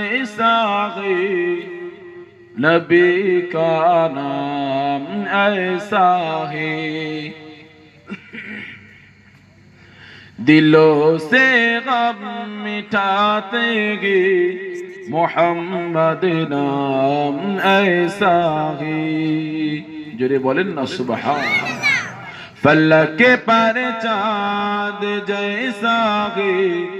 جیسا ہے نبی کا نام ایسا ہے دلوں سے غم مٹاتے گے محمد نام ایسا ہے جرے بولن نا سبحان فلک پر چاند جیسا ہے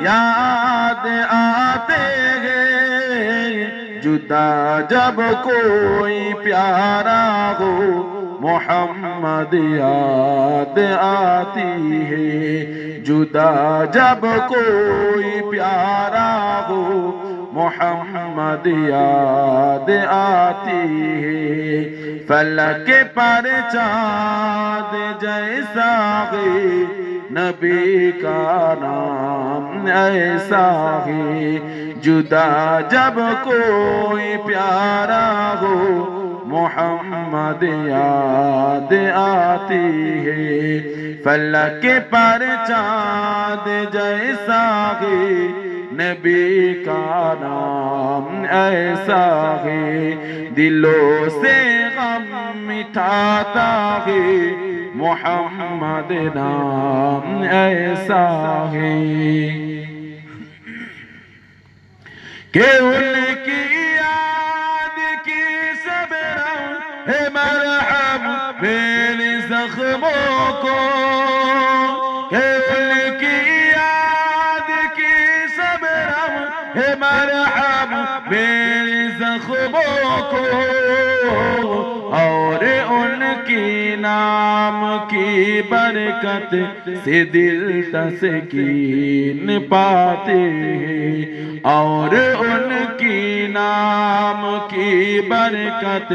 یاد آتے ہیں۔ جدا جب کوئی پیارا ہو، محمد یاد آتی ہے۔ جدا جب کوئی پیارا ہو، محمد یاد آتی ہے۔ فلک پر چاند جیسا ہے نبی کا نام، ایسا ہے جدا جب کوئی پیارا ہو، محمد یاد آتی ہے۔ فلک پر چاند جیسا ہے نبی کا نام، ایسا ہے دلوں سے غم مٹاتا ہے۔ محمد نام ایسا ہے کہ ان کی یاد کی سب ہے مرحم میرے زخموں کو. کہ ان کی کی نام کی برکت سے دل تسکین پاتے ہیں اور ان کی نام کی برکت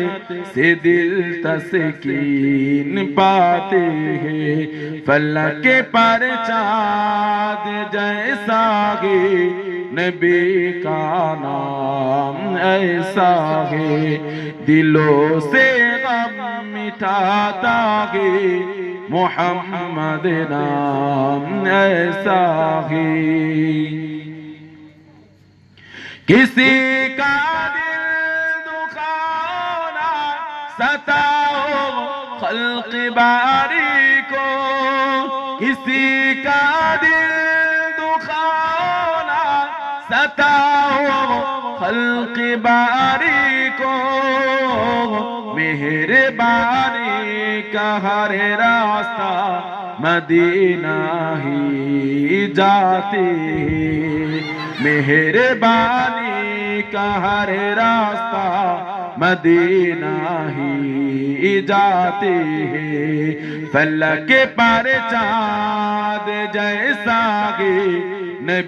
سے دل تسکین پاتے ہیں۔ فلک پر چاند جیسا ہے۔ نبی کا نام ایسا ہے دلوں سے غم مٹاتا ہے محمد نام ایسا ہے کسی کا دل دکھانا ستاؤ خلق باری کو کسی کا دل دکھانا ستاؤ خلق باری کو مہربانی کا ہر راستہ مدینہ ہی جاتے مہربانی کا ہر راستہ مدینہ ہی جاتے ہیں فلک پر چاند جیسا گے نبی